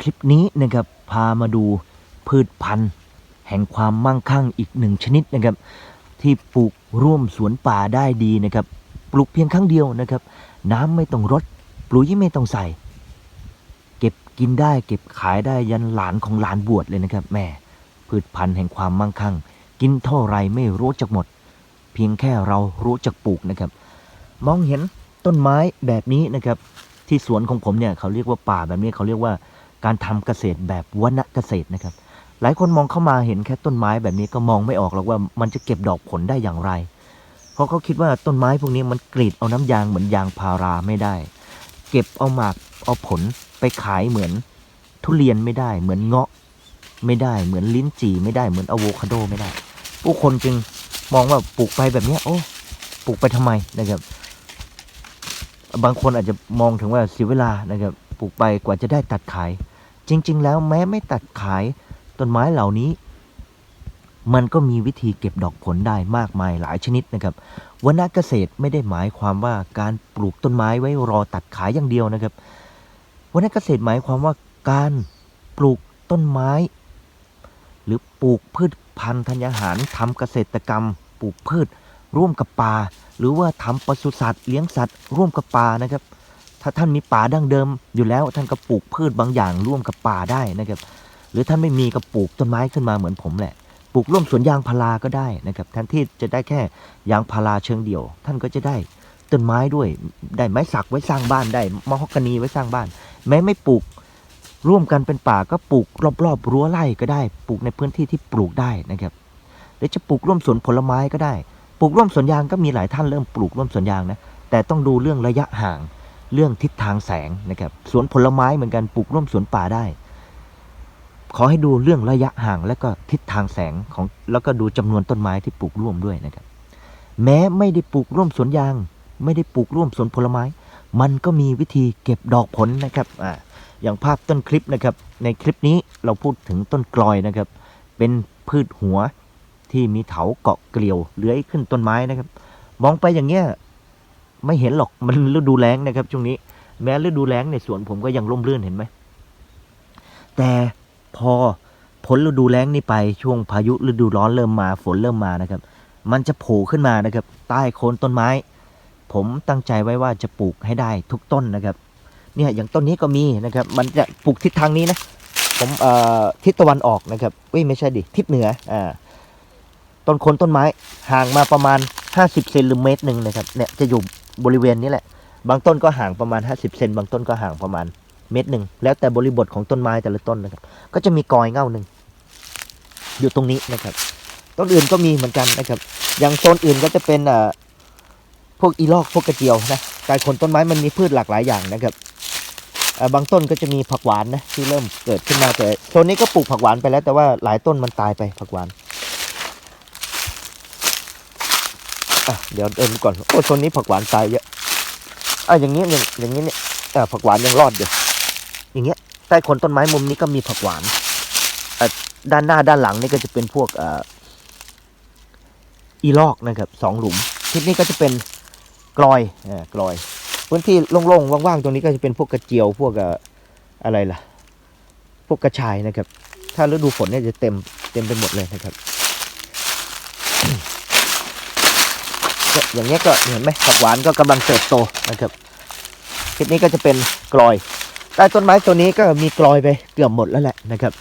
คลิปนี้นะครับพามาดูพืชพันธุ์ แห่งความมั่งคั่งอีกหนึ่งชนิดนะครับ ที่ปลูกร่วมสวนป่าได้ดีนะครับ ปลูกเพียงครั้งเดียวนะครับ น้ำไม่ต้องรดปุ๋ยไม่ต้องใส่ เก็บกินได้เก็บขายได้ยันหลานของหลานบวชเลยนะครับ แม่พืชพันธุ์แห่งความมั่งคั่ง กินเท่าไรไม่รู้จักหมด เพียงแค่เรารู้จักปลูกนะครับ มองเห็นต้นไม้แบบนี้นะครับ ที่สวนของผมเนี่ยเขาเรียกว่าป่าแบบนี้เขาเรียกว่า การทำเกษตรแบบวนเกษตรนะครับ หลายคนมองเข้ามาเห็นแค่ต้นไม้แบบนี้ก็มองไม่ออกหรอกว่ามันจะเก็บดอกผลได้อย่างไร เพราะเขาคิดว่าต้นไม้พวกนี้มันกรีดเอาน้ำยางเหมือนยางพาราไม่ได้ เก็บเอาหมากเอาผลไปขายเหมือนทุเรียนไม่ได้ เหมือนเงาะไม่ได้ เหมือนลิ้นจี่ไม่ได้เหมือนอะโวคาโดไม่ได้ ผู้คนจึงมองว่าปลูกไปแบบนี้โอ้ปลูกไปทำไมนะครับบางคนอาจจะมองถึงว่าเสียเวลานะครับ ปลูกไปกว่าจะได้ตัดขาย จริง ๆ แล้วแม้ไม่ตัดขายต้นไม้เหล่านี้ มันก็มีวิธีเก็บดอกผลได้มากมายหลายชนิดนะครับวนเกษตรไม่ได้หมายความว่าการปลูกต้นไม้ไว้รอตัดขายอย่างเดียวนะครับวนเกษตรหมายความว่าการปลูกต้นไม้ หรือปลูกพืชพันธุ์ธัญญาหารทำเกษตรกรรม ปลูกพืช ร่วมกับป่า หรือว่าทำปศุสัตว์เลี้ยงสัตว์ ร่วมกับป่านะครับ ถ้าท่านมีป่าดั้งเดิมอยู่แล้วท่านก็ปลูกพืชบางอย่างร่วมกับป่าได้นะครับ หรือท่านไม่มีก็ปลูกต้นไม้ขึ้นมาเหมือนผมแหละ ปลูกร่วมสวนยางพาราก็ได้นะครับแทนที่จะได้แค่ยางพาราเชิงเดี่ยว ท่านก็จะได้ต้นไม้ด้วย ได้ไม้สักไว้สร้างบ้านได้มะฮอกกานีไว้สร้างบ้าน แม้ไม่ปลูกร่วมกันเป็นป่าก็ปลูกรอบๆรั้วไร่ก็ได้ ปลูกในพื้นที่ที่ปลูกได้นะครับหรือจะปลูกร่วมสวนผลไม้ก็ได้ ปลูกร่วมสวนยางก็มีหลายท่านเริ่มปลูกร่วมสวนยางนะแต่ต้องดูเรื่องระยะห่าง เรื่องทิศทางแสงนะครับสวนผลไม้เหมือนกันปลูกร่วมสวนป่าได้ ขอให้ดูเรื่องระยะห่างและก็ทิศทางแสงของแล้วก็ดูจำนวนต้นไม้ที่ปลูกร่วมด้วยนะครับ แม้ไม่ได้ปลูกร่วมสวนยาง ไม่ได้ปลูกร่วมสวนผลไม้ มันก็มีวิธีเก็บดอกผลนะครับอ่าอย่างภาพต้นคลิปนะครับ ในคลิปนี้เราพูดถึงต้นกลอยนะครับ เป็นพืชหัวที่มีเถาเกาะเกลียวเลื้อยขึ้นต้นไม้นะครับ มองไปอย่างเงี้ย ไม่เห็นหรอกมันฤดูแล้งนะครับช่วงนี้ แม้ฤดูแล้งในสวนผมก็ยังร่มรื่นเห็นไหมแต่พอพ้นฤดูแล้งนี่ไปช่วงพายุฤดูร้อนเริ่มมาฝนเริ่มมานะครับ มันจะโผล่ขึ้นมานะครับ ใต้โคนต้นไม้ ผมตั้งใจไว้ว่าจะปลูกให้ได้ทุกต้นนะครับ เนี่ยอย่างต้นนี้ก็มีนะครับ มันจะปลูกทิศทางนี้นะผมเอ่อทิศตะวันออกนะครับเอ้ยไม่ใช่ดิทิศเหนืออ่าต้นโคนต้นไม้ห่างมาประมาณ 50เซนหรือเมตรหนึ่งนะครับเนี่ยจะอยู่ บริเวณนี้แหละ บางต้นก็ห่างประมาณ 50เซนบางต้นก็ห่างประมาณเมตรหนึ่งแล้วแต่บริบทของต้นไม้แต่ละต้นนะครับ ก็จะมีกอยเง่าหนึ่งอยู่ตรงนี้นะครับ ต้นอื่นก็มีเหมือนกันนะครับ อย่างโซนอื่นก็จะเป็นเอ่อพวกอีลอกพวกกระเจียวนะการขนต้นไม้มันมีพืชหลากหลายอย่างนะครับเอ่อบางต้นก็จะมีผักหวานนะที่เริ่มเกิดขึ้นมาแต่โซนนี้ก็ปลูกผักหวานไปแล้วแต่ว่าหลายต้นมันตายไปผักหวาน อะเดี๋ยวเดินก่อนโอ้โซนนี้ผักหวานตายเยอะอะอย่างนี้อย่างอย่างนี้เนี่ยอะผักหวานยังรอดอยู่อย่างเงี้ยใต้คนต้นไม้มุมนี้ก็มีผักหวานอะด้านหน้าด้านหลังนี่ก็จะเป็นพวกอ่ออีลอกนะครับสองหลุมทิศนี้ก็จะเป็นกลอยอ่ากลอยพื้นที่โล่งๆว่างๆตรงนี้ก็จะเป็นพวกกระเจียวพวกอ่ออะไรล่ะ พวกกระชายนะครับ ถ้าฤดูฝนเนี่ยจะเต็มเต็มไปหมดเลยนะครับ อย่างเงี้ยก็เห็นไหมผักหวานก็กำลังเติบโตนะครับทิศนี้ก็จะเป็นกลอยใต้ต้นไม้ตัวนี้ก็มีกลอยไปเกือบหมดแล้วแหละนะครับ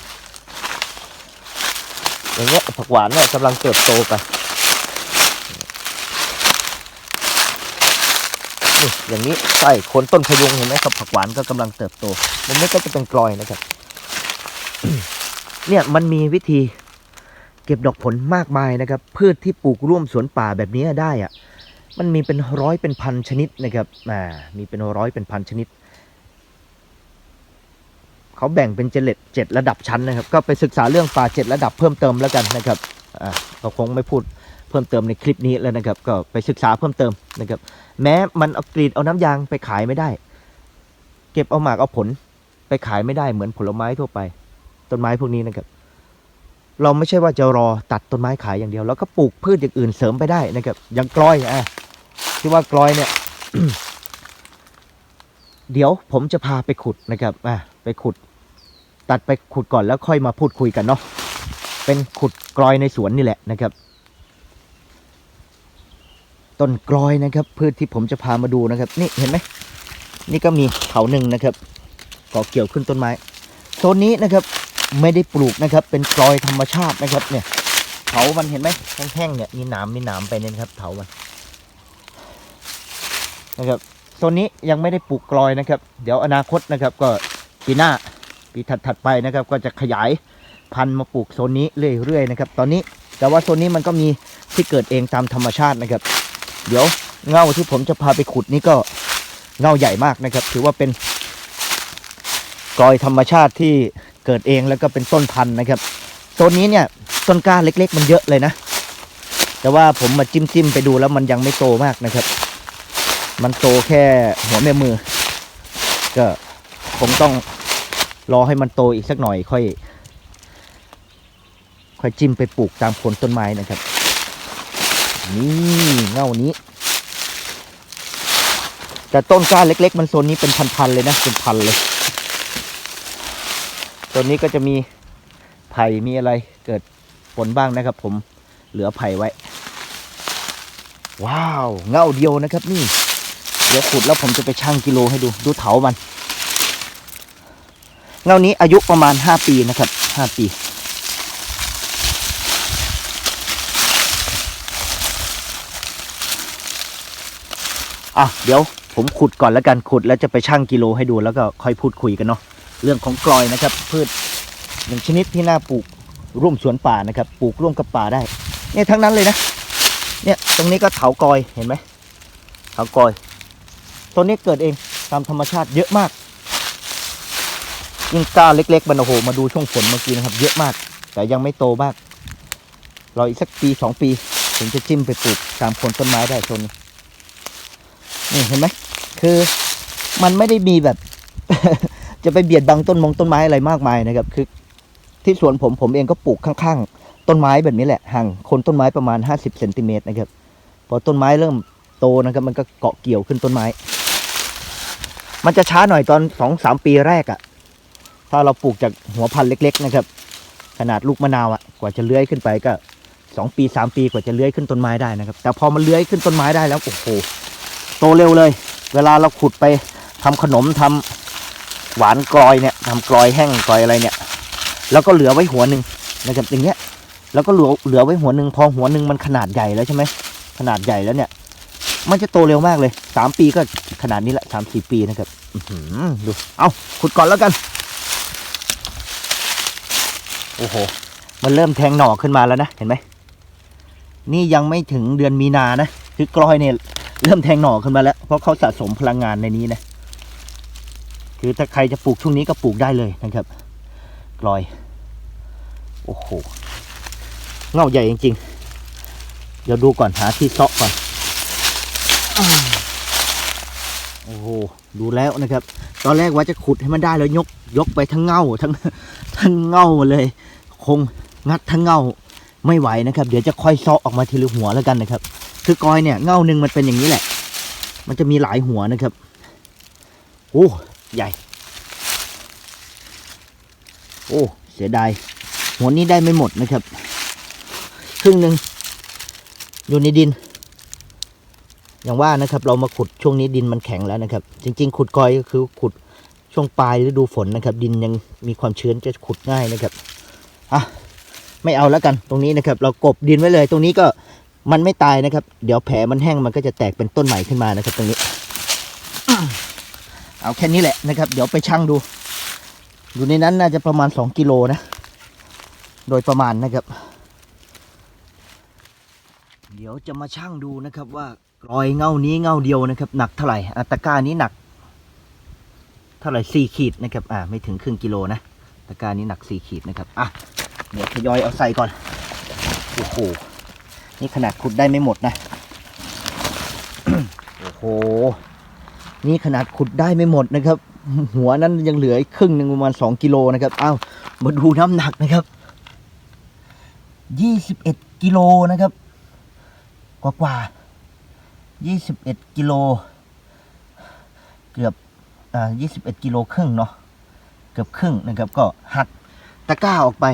อย่างเงี้ยผักหวานเนี่ยกำลังเติบโตไปนี่อย่างนี้ใต้โคนต้นพยุงเห็นไหมครับผักหวานก็กำลังเติบโตมุมนี้ก็จะเป็นกลอยนะครับ เนี่ยมันมีวิธี เก็บดอกผลมากมายนะครับ พืชที่ปลูกร่วมสวนป่าแบบนี้ได้อะมันมีเป็นร้อยเป็นพันชนิดนะครับอ่ามีเป็นร้อยเป็นพันชนิดเขาแบ่งเป็นเจเล็ดเจ็ดระดับชั้นนะครับ ก็ไปศึกษาเรื่องป่าเจ็ดระดับเพิ่มเติมแล้วกันนะครับอ่าเราคงไม่พูดเพิ่มเติมในคลิปนี้แล้วนะครับ ก็ไปศึกษาเพิ่มเติมนะครับ แม้มันเอากรีดเอาน้ำยางไปขายไม่ได้ เก็บเอาหมากเอาผลไปขายไม่ได้เหมือนผลไม้ทั่วไป ต้นไม้พวกนี้นะครับ เราไม่ใช่ว่าจะรอตัดต้นไม้ขายอย่างเดียว แล้วก็ปลูกพืชอย่างอื่นเสริมไปได้นะครับอย่างกลอยอะที่ว่ากลอยเนี่ย เดี๋ยวผมจะพาไปขุดนะครับอะไปขุด ตัดไปขุดก่อนแล้วค่อยมาพูดคุยกันเนาะเป็นขุดกรอยในสวนนี่แหละนะครับ ต้นกรอยนะครับ พืชที่ผมจะพามาดูนะครับ นี่เห็นไหมนี่ก็มีเขาหนึ่งนะครับเกาะเกี่ยวขึ้นต้นไม้โซนนี้นะครับ ไม่ได้ปลูกนะครับ เป็นกรอยธรรมชาตินะครับ เนี่ยเถามันเห็นไหมแห้งๆเนี่ยมีหนามมีหนามไปเนี่ยครับเถามันนะครับโซนนี้ยังไม่ได้ปลูกกรอยนะครับ เดี๋ยวอนาคตนะครับ ก็ปีหน้าปีถัดๆไปนะครับ ก็จะขยายพันธุ์มาปลูกโซนนี้เรื่อยๆนะครับ ตอนนี้แต่ว่าโซนนี้มันก็มีที่เกิดเองตามธรรมชาตินะครับ เดี๋ยวเง่าที่ผมจะพาไปขุดนี่ก็เง่าใหญ่มากนะครับ ถือว่าเป็นกรอยธรรมชาติที่ เกิดเองแล้วก็เป็นต้นพันธุ์นะครับโซนนี้เนี่ยต้นกล้าเล็ก ๆ มันเยอะเลยนะ แต่ว่าผมมาจิ้มจิ้มๆไปดูแล้วมันยังไม่โตมากนะครับ มันโตแค่หัวแม่มือ ก็คงต้องรอให้มันโตอีกสักหน่อยค่อย ค่อยจิ้มไปปลูกตามโคนต้นไม้นะครับ นี่เง่านี้ แต่ต้นกล้าเล็ก ๆ มันโซนนี้เป็นพันๆเลยนะเป็นพันเลย ต้นนี้ก็จะมีไผ่มีอะไรเกิดผลบ้างนะครับ ผมเหลือไผ่ไว้ ว้าวเงาเดียวนะครับ นี่ เดี๋ยวขุดแล้วผมจะไปชั่งกิโลให้ดูดูเถามันเงานี้อายุประมาณ 5 ปีนะครับ 5 ปี อะ เดี๋ยวผมขุดก่อนแล้วกันขุดแล้วจะไปชั่งกิโลให้ดูแล้วก็ค่อยพูดคุยกันเนาะ เรื่องของกลอยนะครับ พืชหนึ่งชนิดที่น่าปลูกร่วมสวนป่านะครับ ปลูกร่วมกับป่าได้ เนี่ยทั้งนั้นเลยนะ เนี่ยตรงนี้ก็เถากลอยเห็นไหมเถากลอยตัวนี้เกิดเองตามธรรมชาติเยอะมากยิ่งก้าเล็กๆบันโหมาดูช่วงฝนเมื่อกี้นะครับ เยอะมาก แต่ยังไม่โตมากรออีกสักปีสองปีถึงจะจิ้มไปปลูกตามคนต้นไม้ได้ต้นนี่เห็นไหมคือมันไม่ได้มีแบบ จะไปเบียดบังต้นมงต้นไม้อะไรมากมายนะครับ คือที่สวนผมผมเองก็ปลูกข้างๆ ต้นไม้แบบนี้แหละห่างคนต้นไม้ประมาณ 50เซนติเมตรนะครับ พอต้นไม้เริ่มโตนะครับ มันก็เกาะเกี่ยวขึ้นต้นไม้ มันจะช้าหน่อยตอนสองสามปีแรกอะ่ะ ถ้าเราปลูกจากหัวพันธุ์เล็ก ๆ นะครับ ขนาดลูกมะนาวอะ่ะกว่าจะเลื้อยขึ้นไปก็สองปีสามปีกว่าจะเลื้อยขึ้นต้นไม้ได้นะครับ แต่พอมันเลื้อยขึ้นต้นไม้ได้แล้วโอ้โหโตเร็วเลย เวลาเราขุดไปทำขนมทำ หวานกรอยเนี่ยทำกรอยแห้งกรอยอะไรเนี่ย แล้วก็เหลือไว้หัวหนึ่งนะครับอย่างเงี้ยแล้วก็เหลือเหลือไว้หัวหนึ่งพอหัวหนึ่งมันขนาดใหญ่แล้วใช่ไหมขนาดใหญ่แล้วเนี่ย มันจะโตเร็วมากเลยสามปีก็ขนาดนี้ละสามสี่ปีนะครับอืดูเอาขุดก่อนแล้วกัน โอ้โห มันเริ่มแทงหน่อขึ้นมาแล้วนะเห็นไหมนี่ยังไม่ถึงเดือนมีนานะคือกรอยเนี่ยเริ่มแทงหน่อขึ้นมาแล้ว เพราะเขาสะสมพลังงานในนี้นะ คือถ้าใครจะปลูกช่วงนี้ก็ปลูกได้เลยนะครับกลอย โอ้โหเงาใหญ่จริงๆ เดี๋ยวดูก่อนหาที่เซาะก่อน โอ้โห ดูแล้วนะครับ ตอนแรกว่าจะขุดให้มันได้แล้วยกยกไปทั้งเงาทั้งทั้งเงาเลย คงงัดทั้งเงาไม่ไหวนะครับ เดี๋ยวจะค่อยเซาะออกมาทีละหัวแล้วกันนะครับ คือกอยเนี่ยเงาหนึ่งมันเป็นอย่างนี้แหละ มันจะมีหลายหัวนะครับ โอ้ ใหญ่ โอ้ เสียดาย หัวนี้ได้ไม่หมดนะครับ ครึ่งหนึ่งอยู่ในดิน อย่างว่านะครับ เรามาขุดช่วงนี้ดินมันแข็งแล้วนะครับ จริง ๆ ขุดกอยก็คือขุดช่วงปลายฤดูฝนนะครับ ดินยังมีความชื้นจะขุดง่ายนะครับอะไม่เอาแล้วกันตรงนี้นะครับ เรากบดินไว้เลย ตรงนี้ก็มันไม่ตายนะครับ เดี๋ยวแผลมันแห้งมันก็จะแตกเป็นต้นใหม่ขึ้นมานะครับ ตรงนี้ เอาแค่นี้แหละนะครับ เดี๋ยวไปชั่งดู อยู่ในนั้นน่าจะประมาณสองกิโลนะ โดยประมาณนะครับ เดี๋ยวจะมาชั่งดูนะครับ ว่ากรอยเงานี้เงาเดียวนะครับ หนักเท่าไหร่อัตะกร้านี้หนัก เท่าไหร่สี่ขีดนะครับ อ่า ไม่ถึงครึ่งกิโลนะตะกร้านี้หนักสี่ขีดนะครับ อะเดี๋ยวทยอยเอาใส่ก่อนโอ้โหนี่ขนาดขุดได้ไม่หมดนะโอ้โห นี่ขนาดขุดได้ไม่หมดนะครับ หัวนั้นยังเหลืออีกครึ่งหนึ่งประมาณสองกิโลนะครับอ้าวมาดูน้ำหนักนะครับยี่สิบเอ็ดกิโลนะครับ กว่ากว่ายี่สิบเอ็ดกิโล เกือบอ่ายี่สิบเอ็ดกิโลครึ่งเนาะเกือบครึ่งนะครับ ก็หักตะกร้าออกไป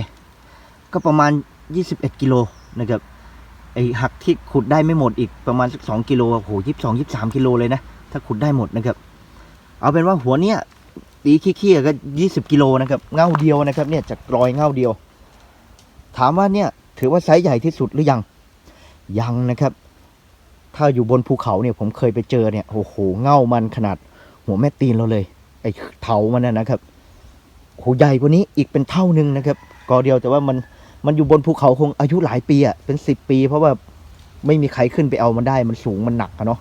ก็ประมาณ 21 กิโลนะครับไอหักที่ขุดได้ไม่หมดอีกประมาณสักสองกิโลโอ้โหยี่สิบสองยี่สามกิโลเลยนะ ถ้าขุดได้หมดนะครับ เอาเป็นว่าหัวเนี้ยตีขี้ๆก็ยี่สิบกิโลนะครับเงาเดียวนะครับเนี่ยจากรอยเงาเดียว ถามว่าเนี่ยถือว่าไซส์ใหญ่ที่สุดหรือยัง ยังนะครับ ถ้าอยู่บนภูเขาเนี่ยผมเคยไปเจอเนี่ยโอ้โหเงามันขนาด หัวแม่ตีนเราเลย ไอ้เถามันนะนะครับโหใหญ่กว่านี้อีกเป็นเท่านึงนะครับกอเดียวแต่ว่ามันมันอยู่บนภูเขาคงอายุหลายปีอะ่ะเป็นสิบปี เพราะว่าไม่มีใครขึ้นไปเอามันได้มันสูงมันหนักอะเนาะ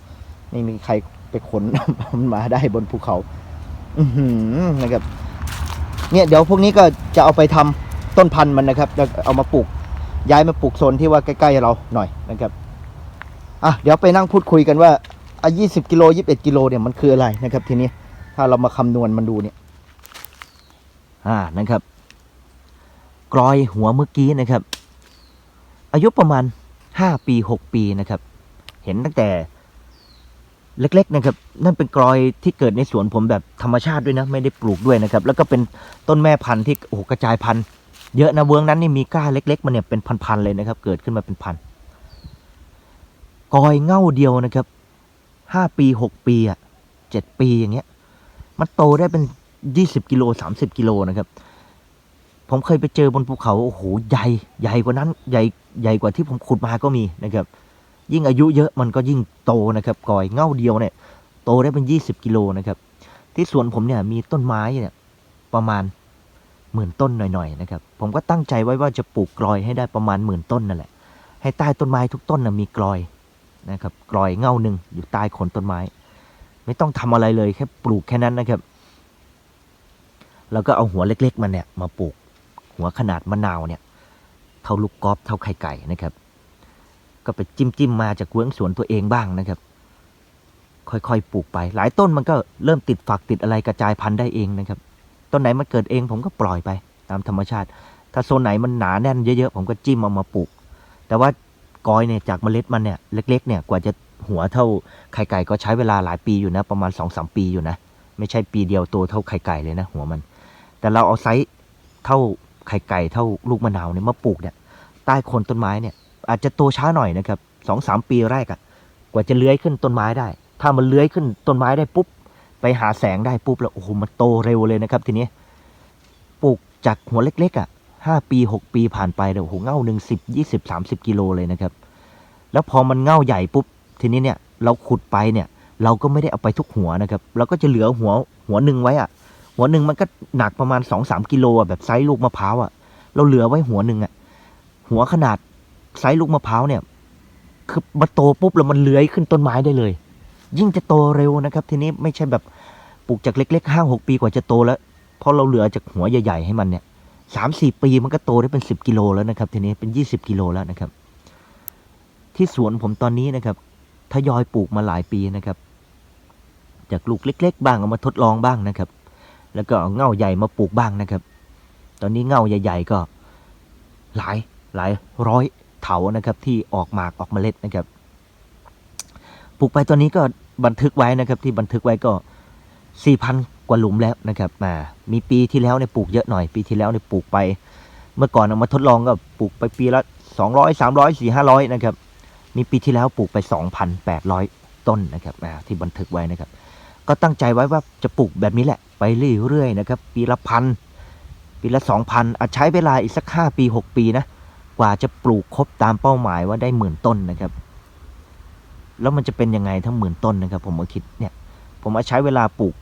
ไม่มีใคร ไปขนมันมาได้บนภูเขา อือหือนะครับ เนี่ยเดี๋ยวพวกนี้ก็จะเอาไปทำต้นพันธุ์มันนะครับแล้วเอามาปลูก ย้ายมาปลูกโซนที่ว่าใกล้ๆเราหน่อยนะครับอะเดี๋ยวไปนั่งพูดคุยกันว่าอะยี่สิบกิโลยี่สิบเอ็ดกิโลเนี่ยมันคืออะไรนะครับ ทีนี้ถ้าเรามาคำนวณมันดูเนี่ย อ่านะครับกรอยหัวเมื่อกี้นะครับ อายุประมาณห้าปีหกปีนะครับ เห็นตั้งแต่ เล็กๆนะครับนั่นเป็นกรอยที่เกิดในสวนผมแบบธรรมชาติด้วยนะ ไม่ได้ปลูกด้วยนะครับ แล้วก็เป็นต้นแม่พันธุ์ที่โอ้กระจายพันธุ์เยอะนะเวิร์งนั้นนี่มีก้าเล็ก ๆมันเนี่ยเป็นพันๆเลยนะครับ เกิดขึ้นมาเป็นพันกอยเง่าเดียวนะครับห้าปีหกปีอะเจ็ดปีอย่างเงี้ย มันโตได้เป็นยี่สิบกิโลสามสิบกิโลนะครับ ผมเคยไปเจอบนภูเขาโอ้โหใหญ่ใหญ่กว่านั้นใหญ่ใหญ่กว่าที่ผมขุดมาก็มีนะครับ ยิ่งอายุเยอะมันก็ยิ่งโตนะครับกอยเง่าเดียวเนี่ยโตได้เป็นยี่สิบกิโลนะครับ ที่สวนผมเนี่ยมีต้นไม้เนี่ยประมาณหมื่นต้นหน่อยๆนะครับ ผมก็ตั้งใจไว้ว่าจะปลูกกลอยให้ได้ประมาณหมื่นต้นนั่นแหละ ให้ใต้ต้นไม้ทุกต้นนะมีกลอยนะครับกลอยเง่าหนึ่งอยู่ใต้โคนต้นไม้ ไม่ต้องทำอะไรเลยแค่ปลูกแค่นั้นนะครับ แล้วก็เอาหัวเล็กๆมันเนี่ยมาปลูกหัวขนาดมะนาวเนี่ยเท่าลูกกอล์ฟเท่าไข่ไก่นะครับ ก็ไปจิ้มจิ้มๆมาจากเวื้องสวนตัวเองบ้างนะครับ ค่อยๆปลูกไป หลายต้นมันก็เริ่มติดฝักติดอะไรกระจายพันธุ์ได้เองนะครับ ต้นไหนมันเกิดเองผมก็ปล่อยไปตามธรรมชาติ ถ้าโซนไหนมันหนาแน่นเยอะๆผมก็จิ้มเอามาปลูก แต่ว่ากอยเนี่ยจากเมล็ดมันเนี่ยเล็ก ๆ เนี่ยกว่าจะหัวเท่าไข่ไก่ก็ใช้เวลาหลายปีอยู่นะ ประมาณ2อสปีอยู่นะ ไม่ใช่ปีเดียวโตเท่าไข่ไก่เลยนะ หัวมัน แต่เราเอาไซส์เท่าไข่ไก่เท่าลูกมะนาวเนี่ยมาปลูกเนี่ยใต้โคนต้นไม้เนี่ย อาจจะโตช้าหน่อยนะครับสองสามปีแรกอะกว่าจะเลื้อยขึ้นต้นไม้ได้ ถ้ามันเลื้อยขึ้นต้นไม้ได้ปุ๊บ ไปหาแสงได้ปุ๊บแล้วโอ้โหมันโตเร็วเลยนะครับ ทีนี้ปลูกจากหัวเล็กๆอะห้าปีหกปีผ่านไปเดี๋ยวโอ้โหเง่าหนึ่งสิบยี่สิบสามสิบกิโลเลยนะครับ แล้วพอมันเง่าใหญ่ปุ๊บ ทีนี้เนี่ยเราขุดไปเนี่ย เราก็ไม่ได้เอาไปทุกหัวนะครับ เราก็จะเหลือหัวหัวหนึ่งไว้อะ หัวหนึ่งมันก็หนักประมาณสองสามกิโลอะแบบไซส์ลูกมะพร้าวอะ เราเหลือไว้หัวหนึ่งอะ หัวขนาด ไซส์ลูกมะพร้าวเนี่ยคือมันโตปุ๊บแล้วมันเลื้อยขึ้นต้นไม้ได้เลย ยิ่งจะโตเร็วนะครับ ทีนี้ไม่ใช่แบบปลูกจากเล็กๆห้าหกปีกว่าจะโตแล้วเพราะเราเหลือจากหัวใหญ่ๆให้มันเนี่ยสามสี่ปีมันก็โตได้เป็นสิบกิโลแล้วนะครับ ทีนี้เป็นยี่สิบกิโลแล้วนะครับ ที่สวนผมตอนนี้นะครับทยอยปลูกมาหลายปีนะครับ จากลูกเล็ก ๆ บ้างเอามาทดลองบ้างนะครับ แล้วก็เอาเง่าใหญ่มาปลูกบ้างนะครับ ตอนนี้เง่าใหญ่ ๆ ก็ หลายหลายร้อย เถานะครับที่ออกหมากออกเมล็ดนะครับปลูกไปตอนนี้ก็บันทึกไว้นะครับที่บันทึกไว้ก็สี่พันกว่าหลุมแล้วนะครับมามีปีที่แล้วเนี่ยปลูกเยอะหน่อยปีที่แล้วเนี่ยปลูกไป เมื่อก่อนเอามาทดลองก็ปลูกไปปีละสองร้อยสามร้อยสี่ห้าร้อยนะครับมีปีที่แล้วปลูกไปสองพันแปดร้อยต้นนะครับอ่าที่บันทึกไว้นะครับ ก็ตั้งใจไว้ว่าจะปลูกแบบนี้แหละไปเรื่อยๆนะครับ ปีละพันปีละสองพันอาจใช้เวลาอีกสักห้าปีหกปีนะ กว่าจะปลูกครบตามเป้าหมายว่าได้หมื่นต้นนะครับ แล้วมันจะเป็นยังไงถ้าหมื่นต้นนะครับ ผมมาคิดเนี่ย ผมมาใช้เวลาปลูก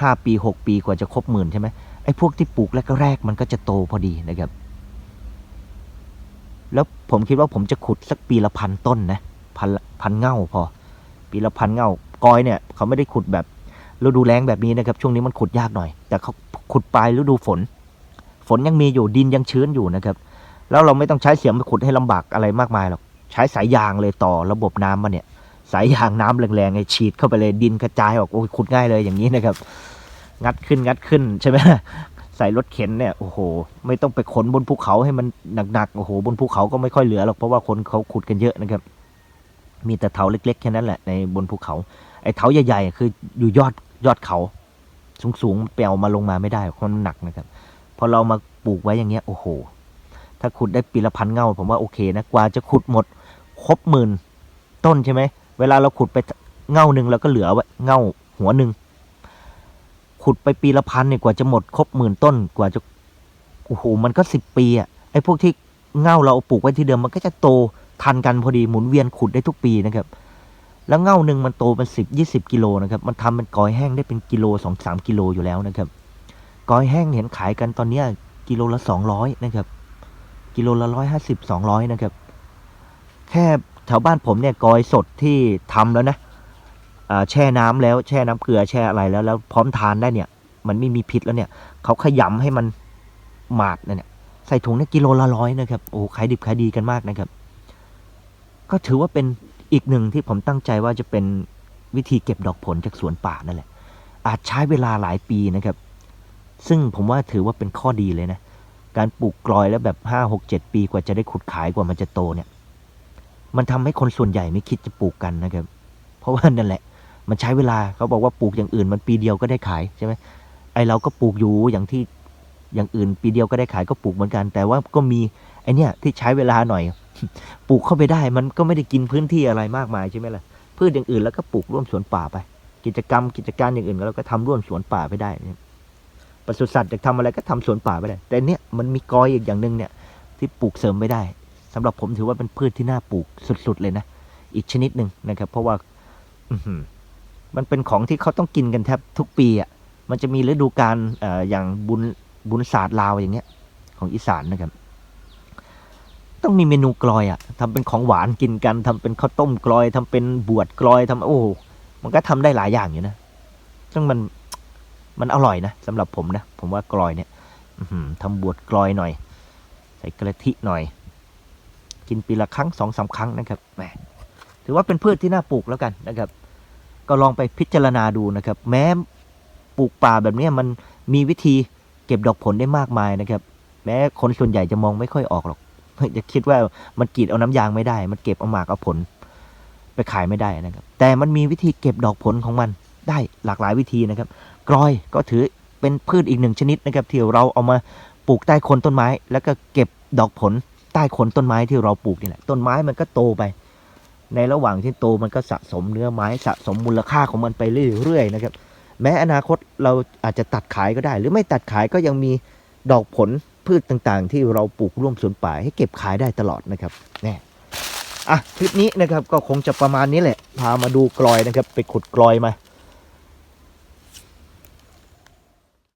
ห้าปีหกปีกว่าจะครบหมื่นใช่ไหมไอ้พวกที่ปลูกแรกๆมันก็จะโตพอดีนะครับ แล้วผมคิดว่าผมจะขุดสักปีละพันต้นนะพันพันเง่าพอ ปีละพันเง่ากอยเนี่ย เขาไม่ได้ขุดแบบฤดูแล้งแบบนี้นะครับ ช่วงนี้มันขุดยากหน่อย แต่เขาขุดปลายฤดูฝน ฝนยังมีอยู่ดินยังชื้นอยู่นะครับ แล้วเราไม่ต้องใช้เสียมไปขุดให้ลำบากอะไรมากมายหรอกใช้สายยางเลยต่อระบบน้ำมาเนี่ยสายยางน้ำแรงๆไอ้ฉีดเข้าไปเลยดินกระจายออกโอ้ยขุดง่ายเลยอย่างนี้นะครับ งัดขึ้นงัดขึ้นใช่ไหมใส่รถเข็นเนี่ยโอ้โห ไม่ต้องไปขนบนภูเขาให้มันหนักๆโอ้โหบนภูเขาก็ไม่ค่อยเหลือหรอกเพราะว่าคนเขาขุดกันเยอะนะครับ มีแต่เถาเล็กๆแค่นั้นแหละในบนภูเขา ไอ้เถาใหญ่ๆคืออยู่ยอดยอดเขาสูงๆไปเอามาลงมาไม่ได้เพราะมันหนักนะครับพอเรามาปลูกไว้อย่างเงี้ยโอ้โห ถ้าขุดได้ปีละพันเงาผมว่าโอเคนะกว่าจะขุดหมดครบหมื่นต้นใช่ไหมเวลาเราขุดไปเงาหนึ่งเราก็เหลือไว้เงาหัวหนึ่งขุดไปปีละพันเนี่ยกว่าจะหมดครบหมื่นต้นกว่าจะโอ้โหมันก็สิบปีอะไอ้พวกที่เงาเราปลูกไว้ที่เดิมมันก็จะโตทันกันพอดีหมุนเวียนขุดได้ทุกปีนะครับ แล้วเงาหนึ่งมันโตเป็นสิบยี่สิบกิโลนะครับ มันทำเป็นกอยแห้งได้เป็นกิโลสองสามกิโลอยู่แล้วนะครับกอยแห้งเห็นขายกันตอนเนี้ยกิโลละสองร้อยนะครับ กิโลละร้อยห้าสิบสองร้อยนะครับ แค่แถวบ้านผมเนี่ยกอยสดที่ทำแล้วนะแช่น้ำแล้วแช่น้ำเกลือแช่อะไรแล้วแล้วพร้อมทานได้เนี่ย มันไม่มีพิษแล้วเนี่ยเขาขยำให้มันหมาดเนี่ยใส่ถุงเนี่ยกิโลละร้อยนะครับโอ้ขายดิบขายดีกันมากนะครับ ก็ถือว่าเป็นอีกหนึ่งที่ผมตั้งใจว่าจะเป็นวิธีเก็บดอกผลจากสวนป่านั่นแหละ อาจใช้เวลาหลายปีนะครับ ซึ่งผมว่าถือว่าเป็นข้อดีเลยนะ การปลูกกลอยแล้วแบบห้าหกเจ็ดปีกว่าจะได้ขุดขายกว่ามันจะโตเนี่ย มันทำให้คนส่วนใหญ่ไม่คิดจะปลูกกันนะครับ เพราะว่านั่นแหละ มันใช้เวลาเขาบอกว่าปลูกอย่างอื่น มันปีเดียวก็ได้ขายใช่ไหมไอเราก็ปลูกอยู่อย่างที่อย่างอื่น ปีเดียวก็ได้ขายก็ปลูกเหมือนกัน แต่ว่าก็มีไอเนี้ยที่ใช้เวลาหน่อย ปลูกเข้าไปได้ มันก็ไม่ได้กินพื้นที่อะไรมากมายใช่ไหมล่ะพืชอย่างอื่นแล้วก็ปลูกร่วมสวนป่าไป กิจกรรมกิจการอย่างอื่นเราก็ทำร่วมสวนป่าไปได้ ปศุสัตว์อยากทำอะไรก็ทำสวนป่าไปได้แต่เนี้ยมันมีกอยอีกอย่างหนึ่งเนี่ยที่ปลูกเสริมไม่ได้สำหรับผมถือว่าเป็นพืชที่น่าปลูกสุด ๆ เลยนะ อีกชนิดหนึ่งนะครับ เพราะว่าอืมันเป็นของที่เขาต้องกินกันแทบทุกปีอะมันจะมีฤดูกาลออย่างบุญบุญศาสตร์ลาวอย่างเงี้ย ของอีสานนะครับ ต้องมีเมนูกลอยอะทำเป็นของหวานกินกันทำเป็นข้าวต้มกลอยทำเป็นบวชกลอยทำโอ้มันก็ทำได้หลายอย่างอยู่นะซึ่งมัน มันอร่อยนะสำหรับผมนะ ผมว่ากลอยเนี่ยอื้อหือทำบวชกลอยหน่อย ใส่กระทิหน่อย กินปีละครั้งสองสามครั้งนะครับแหมถือว่าเป็นพืชที่น่าปลูกแล้วกันนะครับ ก็ลองไปพิจารณาดูนะครับ แม้ปลูกป่าแบบนี้มันมีวิธีเก็บดอกผลได้มากมายนะครับ แม้คนส่วนใหญ่จะมองไม่ค่อยออกหรอกจะคิดว่ามันกรีดเอาน้ำยางไม่ได้ มันเก็บเอาหมากเอาผล ไปขายไม่ได้นะครับ แต่มันมีวิธีเก็บดอกผลของมัน ได้หลากหลายวิธีนะครับ กรอยก็ถือเป็นพืชอีกหนึ่งชนิดนะครับที่เราเอามาปลูกใต้โคนต้นไม้ แล้วก็เก็บดอกผลใต้โคนต้นไม้ที่เราปลูกนี่แหละต้นไม้มันก็โตไป ในระหว่างที่โตมันก็สะสมเนื้อไม้สะสมมูลค่าของมันไปเรื่อยๆนะครับ แม้อนาคตเราอาจจะตัดขายก็ได้ หรือไม่ตัดขายก็ยังมีดอกผลพืชต่างๆ ที่เราปลูกร่วมสวนป่าให้เก็บขายได้ตลอดนะครับแน่อะคลิปนี้นะครับก็คงจะประมาณนี้แหละ พามาดูกลอยนะครับ ไปขุดกลอยมา